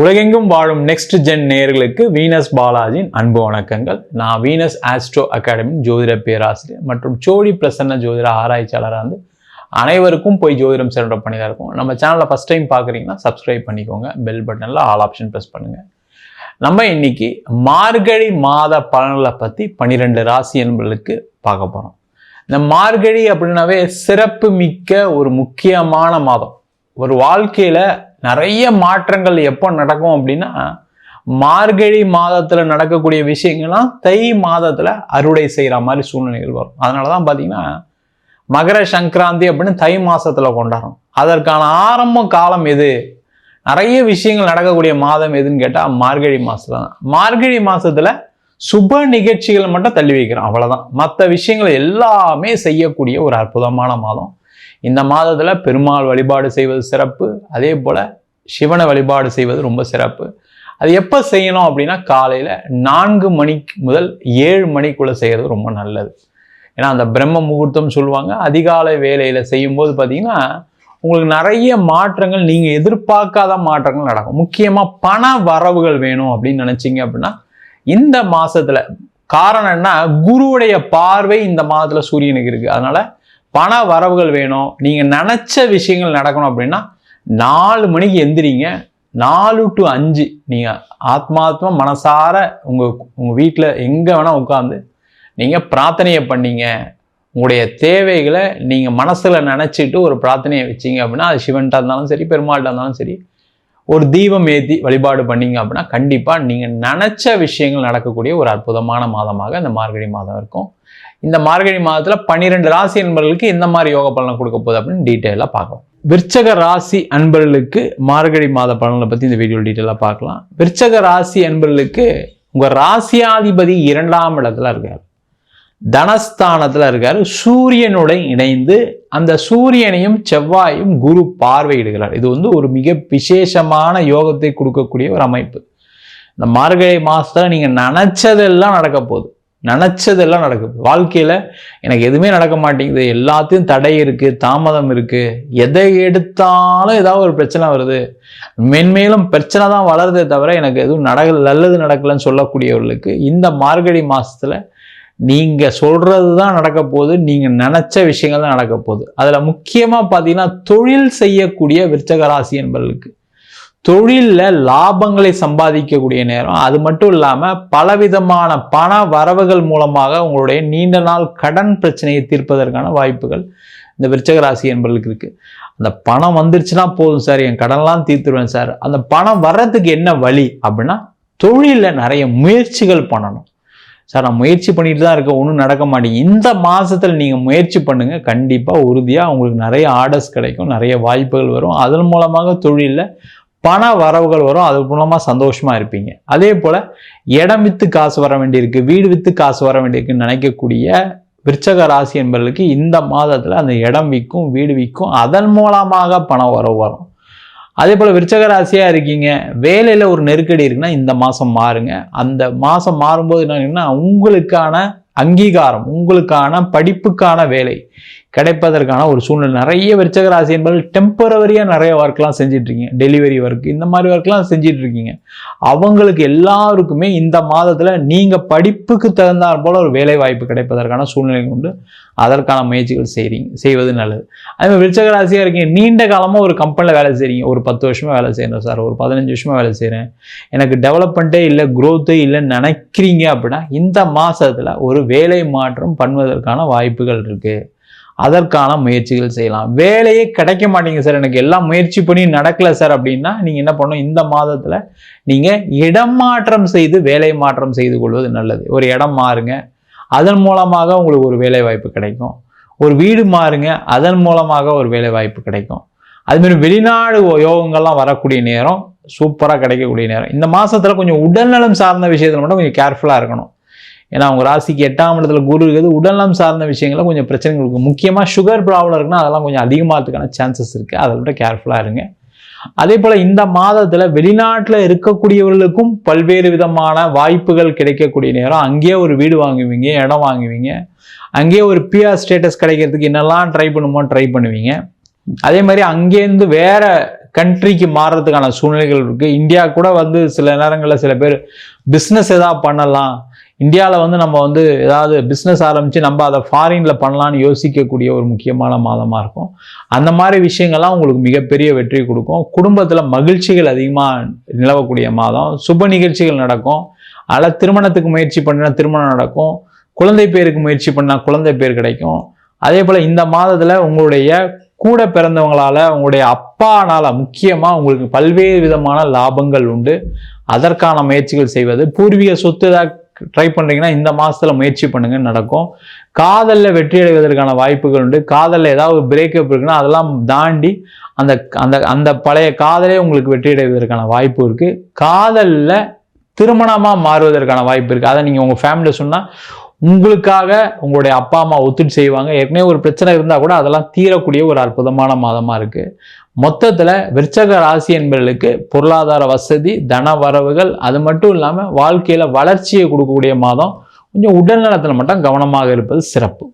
உலகெங்கும் வாழும் next gen நேர்களுக்கு வீனஸ் பாலாஜியின் அன்பு வணக்கங்கள். நான் வீனஸ் ஆஸ்ட்ரோ அகாடமி ஜோதிட பேராசிரியர் மற்றும் சோழி பிரசன்ன ஜோதிட ஆராய்ச்சியாளராக வந்து அனைவருக்கும் போய் ஜோதிடம் சென்ற பண்ணி தான் இருக்கும். நம்ம சேனலில் ஃபஸ்ட் டைம் பார்க்குறீங்கன்னா சப்ஸ்கிரைப் பண்ணிக்கோங்க. பெல் பட்டனில் ஆல் ஆப்ஷன் ப்ரெஸ் பண்ணுங்கள் நம்ம இன்னைக்கு மார்கழி மாத பலன்களை பற்றி பன்னிரெண்டு ராசி என்பர்களுக்கு பார்க்க போகிறோம் இந்த மார்கழி அப்படின்னாவே சிறப்பு மிக்க ஒரு முக்கியமான மாதம். ஒரு வாழ்க்கையில் நிறைய மாற்றங்கள் எப்போ நடக்கும் அப்படின்னா மார்கழி மாதத்தில் நடக்கக்கூடிய விஷயங்கள்லாம் தை மாதத்தில் அறுவடை செய்கிற மாதிரி சூழ்நிலைகள் வரும். அதனாலதான் பார்த்தீங்கன்னா மகர சங்கராந்தி அப்படின்னு தை மாதத்தில் கொண்டாடுறோம். அதற்கான ஆரம்ப காலம் எது? நிறைய விஷயங்கள் நடக்கக்கூடிய மாதம் எதுன்னு கேட்டால் மார்கழி மாதத்தில் தான். மார்கழி மாதத்தில் சுப நிகழ்ச்சிகளை மட்டும் தள்ளி வைக்கிறோம் அவ்வளோதான் மற்ற விஷயங்கள் எல்லாமே செய்யக்கூடிய ஒரு அற்புதமான மாதம். இந்த மாதத்தில் பெருமாள் வழிபாடு செய்வது சிறப்பு. அதே போல் சிவனை வழிபாடு செய்வது ரொம்ப சிறப்பு. அது எப்போ செய்யணும் அப்படின்னா காலையில் நான்கு மணிக்கு முதல் ஏழு மணிக்குள்ளே செய்கிறது ரொம்ப நல்லது. ஏன்னா அந்த பிரம்ம முகூர்த்தம் சொல்லுவாங்க. அதிகாலை வேலையில் செய்யும்போது பார்த்தீங்கன்னா உங்களுக்கு நிறைய மாற்றங்கள் நீங்கள் எதிர்பார்க்காத மாற்றங்கள் நடக்கும். முக்கியமாக பண வரவுகள் வேணும் அப்படின்னு நினச்சிங்க அப்படின்னா இந்த மாதத்தில் காரணம் என்ன? குருவுடைய பார்வை இந்த மாதத்தில் சூரியனுக்கு இருக்குது அதனால் பண வரவுகள் வேணும். நீங்கள் நினச்ச விஷயங்கள் நடக்கணும் அப்படின்னா நாலு மணிக்கு எந்திரிங்க. நாலு டு அஞ்சு. நீங்கள் ஆத்மாத்மா மனசார உங்கள் உங்கள் வீட்டில் எங்கே வேணால் உட்காந்து நீங்கள் பிரார்த்தனையை பண்ணீங்க. உங்களுடைய தேவைகளை நீங்கள் மனசில் நினச்சிட்டு ஒரு பிரார்த்தனையை வச்சீங்க அப்படின்னா அது சிவன்ட்டா இருந்தாலும் சரி பெருமாள்கிட்ட இருந்தாலும் சரி ஒரு தீபம் ஏற்றி வழிபாடு பண்ணீங்க அப்படின்னா கண்டிப்பாக நீங்கள் நினச்ச விஷயங்கள் நடக்கக்கூடிய ஒரு அற்புதமான மாதமாக இந்த மார்கழி மாதம் இருக்கும். இந்த மார்கழி மாதத்தில் பன்னிரெண்டு ராசி அன்பர்களுக்கு எந்த மாதிரி யோக பலனை கொடுக்க போகுது அப்படின்னு டீட்டெயிலாக பார்க்கலாம். விற்சக ராசி அன்பர்களுக்கு மார்கழி மாத பலன்களை பற்றி இந்த வீடியோ டீட்டெயிலாக பார்க்கலாம். விற்சக ராசி அன்பர்களுக்கு உங்கள் ராசியாதிபதி இரண்டாம் இடத்துல இருக்கார். தனஸ்தானத்தில் இருக்கார். சூரியனுடன் இணைந்து அந்த சூரியனையும் செவ்வாயும் குரு பார்வையிடுகிறார். இது வந்து ஒரு மிக விசேஷமான யோகத்தை கொடுக்கக்கூடிய ஒரு அமைப்பு. இந்த மார்கழி மாதத்தில் நீங்கள் நினச்சதெல்லாம் நடக்க போகுது. நினச்சதெல்லாம் நடக்குது. வாழ்க்கையில் எனக்கு எதுவுமே நடக்க மாட்டேங்குது. எல்லாத்தையும் தடை இருக்குது தாமதம் இருக்குது எதை எடுத்தாலும் ஏதாவது ஒரு பிரச்சனை வருது. மென்மேலும் பிரச்சனை தான் வளருதே தவிர எனக்கு எதுவும் நடக்கல நல்லது நடக்கலன்னு சொல்லக்கூடியவர்களுக்கு இந்த மார்கழி மாதத்தில் நீங்கள் சொல்கிறது தான் நடக்க போகுது. நீங்கள் நினச்ச விஷயங்கள் தான் நடக்க போகுது. அதில் முக்கியமாக பார்த்தீங்கன்னா தொழில் செய்யக்கூடிய விருச்சக ராசி என்பவர்களுக்கு தொழிலில் லாபங்களை சம்பாதிக்கக்கூடிய நேரம். அது மட்டும் இல்லாமல் பலவிதமான பண வரவுகள் மூலமாக உங்களுடைய நீண்ட நாள் கடன் பிரச்சனையை தீர்ப்பதற்கான வாய்ப்புகள் இந்த விருச்சக ராசி என்பவர்களுக்கு இருக்குது அந்த பணம் வந்துருச்சுன்னா போதும் சார். என் கடன்லாம் தீர்த்துருவேன் சார். அந்த பணம் வர்றதுக்கு என்ன வழி அப்படின்னா தொழிலில் நிறைய முயற்சிகள் பண்ணணும். சார் நான் முயற்சி பண்ணிட்டு தான் இருக்கேன். ஒன்றும் நடக்க மாட்டேங்க இந்த மாதத்தில் நீங்கள் முயற்சி பண்ணுங்கள் கண்டிப்பாக உறுதியாக உங்களுக்கு நிறைய ஆர்டர்ஸ் கிடைக்கும். நிறைய வாய்ப்புகள் வரும். அதன் மூலமாக தொழிலில் பண வரவுகள் வரும் அது மூலமாக சந்தோஷமாக இருப்பீங்க. அதே போல் இடம் விற்று காசு வர வேண்டியிருக்கு வீடு விற்று காசு வர வேண்டியிருக்குன்னு நினைக்கக்கூடிய விருச்சக ராசி என்பவர்களுக்கு இந்த மாதத்தில் அந்த இடம் விற்கும் வீடு விற்கும் அதன் மூலமாக பண வரவு வரும். அதே போல் விருச்சக ராசியாக இருக்கீங்க வேலையில் ஒரு நெருக்கடி இருக்குன்னா இந்த மாதம் மாறுங்க. அந்த மாதம் மாறும்போது என்னன்னா உங்களுக்கான அங்கீகாரம் உங்களுக்கான படிப்புக்கான வேலை கிடைப்பதற்கான ஒரு சூழ்நிலை. நிறைய விருச்சக ராசி என்பது டெம்பரவரியாக நிறைய ஒர்க்லாம் செஞ்சிட்ருக்கீங்க. டெலிவரி ஒர்க் இந்த மாதிரி ஒர்க்லாம் செஞ்சிட்ருக்கீங்க. அவங்களுக்கு எல்லாருக்குமே இந்த மாதத்தில் நீங்கள் படிப்புக்கு தகுந்தாற் போல் ஒரு வேலை வாய்ப்பு கிடைப்பதற்கான சூழ்நிலை உண்டு. அதற்கான முயற்சிகள் செய்கிறீங்க செய்வது நல்லது. அதுமாதிரி விருச்சக ராசியாக இருக்கீங்க நீண்ட காலமாக ஒரு கம்பெனியில் வேலை செய்கிறீங்க ஒரு பத்து வருஷமாக வேலை செய்கிறேன் சார் ஒரு பதினஞ்சு வருஷமாக வேலை செய்கிறேன் எனக்கு டெவலப்மெண்ட்டே இல்லை க்ரோத்தே இல்லைன்னு நினைக்கிறீங்க அப்படின்னா இந்த மாதத்தில் ஒரு வேலை மாற்றம் பண்ணுவதற்கான வாய்ப்புகள் இருக்குது அதற்கான முயற்சிகள் செய்யலாம். வேலையே கிடைக்க மாட்டேங்க சார். எனக்கு எல்லாம் முயற்சி பண்ணி நடக்கல சார் அப்படின்னா நீங்கள் என்ன பண்ணணும்? இந்த மாதத்தில் நீங்கள் இடம் மாற்றம் செய்து வேலை மாற்றம் செய்து கொள்வது நல்லது. ஒரு இடம் மாறுங்க. அதன் மூலமாக உங்களுக்கு ஒரு வேலை வாய்ப்பு கிடைக்கும். ஒரு வீடு மாறுங்க. அதன் மூலமாக ஒரு வேலை வாய்ப்பு கிடைக்கும். அதுமாரி வெளிநாடு யோகங்கள்லாம் வரக்கூடிய நேரம் சூப்பராக கிடைக்கக்கூடிய நேரம். இந்த மாதத்தில் கொஞ்சம் உடல்நலம் சார்ந்த விஷயத்தில் மட்டும் கொஞ்சம் கேர்ஃபுல்லாக இருக்கணும். ஏன்னா அவங்க ராசிக்கு எட்டாம் இடத்துல குரு இருக்குது உடல்நலம் சார்ந்த விஷயங்கள கொஞ்சம் பிரச்சனைகள் இருக்கும் முக்கியமாக சுகர் ப்ராப்ளம் இருக்குன்னா அதெல்லாம் கொஞ்சம் அதிகமாகிறதுக்கான சான்சஸ் இருக்குது அதை விட கேர்ஃபுல்லாக இருங்க. அதே போல் இந்த மாதத்தில் வெளிநாட்டில் இருக்கக்கூடியவர்களுக்கும் பல்வேறு விதமான வாய்ப்புகள் கிடைக்கக்கூடிய நேரம். அங்கேயே ஒரு வீடு வாங்குவீங்க இடம் வாங்குவீங்க. அங்கேயே ஒரு பிஆர் ஸ்டேட்டஸ் கிடைக்கிறதுக்கு என்னெல்லாம் ட்ரை பண்ணுமோ ட்ரை பண்ணுவீங்க. அதே மாதிரி அங்கேருந்து வேற கண்ட்ரிக்கு மாறுறதுக்கான சூழ்நிலைகள் இருக்குது இந்தியா கூட வந்து சில நேரங்களில் சில பேர் பிஸ்னஸ் எதாவது பண்ணலாம். இந்தியாவில் வந்து நம்ம வந்து ஏதாவது பிஸ்னஸ் ஆரம்பித்து நம்ம அதை ஃபாரினில் பண்ணலான்னு யோசிக்கக்கூடிய ஒரு முக்கியமான மாதமாக இருக்கும். அந்த மாதிரி விஷயங்கள்லாம் உங்களுக்கு மிகப்பெரிய வெற்றி கொடுக்கும். குடும்பத்தில் மகிழ்ச்சிகள் அதிகமாக நிலவக்கூடிய மாதம். சுப நிகழ்ச்சிகள் நடக்கும். அதில் திருமணத்துக்கு முயற்சி பண்ணினா திருமணம் நடக்கும். குழந்தை பேருக்கு முயற்சி பண்ணால் குழந்தை பேர் கிடைக்கும். அதே போல் இந்த மாதத்தில் உங்களுடைய கூட பிறந்தவங்களால உங்களுடைய அப்பானால் முக்கியமாக உங்களுக்கு பல்வேறு விதமான லாபங்கள் உண்டு. அதற்கான முயற்சிகள் செய்வது. பூர்வீக சொத்து ஏதாவது ட்ரை பண்ணுறீங்கன்னா இந்த மாதத்தில் முயற்சி பண்ணுங்க நடக்கும். காதலில் வெற்றி அடைவதற்கான வாய்ப்புகள் உண்டு. காதலில் ஏதாவது பிரேக்கப் இருக்குன்னா அதெல்லாம் தாண்டி அந்த அந்த அந்த பழைய காதலே உங்களுக்கு வெற்றி அடைவதற்கான வாய்ப்பு இருக்குது காதலில் திருமணமாக மாறுவதற்கான வாய்ப்பு இருக்குது அதை நீங்கள் உங்கள் ஃபேமிலியில் சொன்னால் உங்களுக்காக உங்களுடைய அப்பா அம்மா ஒத்துட்டு செய்வாங்க. ஏற்கனவே ஒரு பிரச்சனை இருந்தால் கூட அதெல்லாம் தீரக்கூடிய ஒரு அற்புதமான மாதமாக இருக்குது மொத்தத்தில் விருச்சக ராசி என்பவர்களுக்கு பொருளாதார வசதி தன வரவுகள் அது மட்டும் இல்லாமல் வாழ்க்கையில் வளர்ச்சியை கொடுக்கக்கூடிய மாதம் கொஞ்சம் உடல்நலத்தில் மட்டும் கவனமாக இருப்பது சிறப்பு.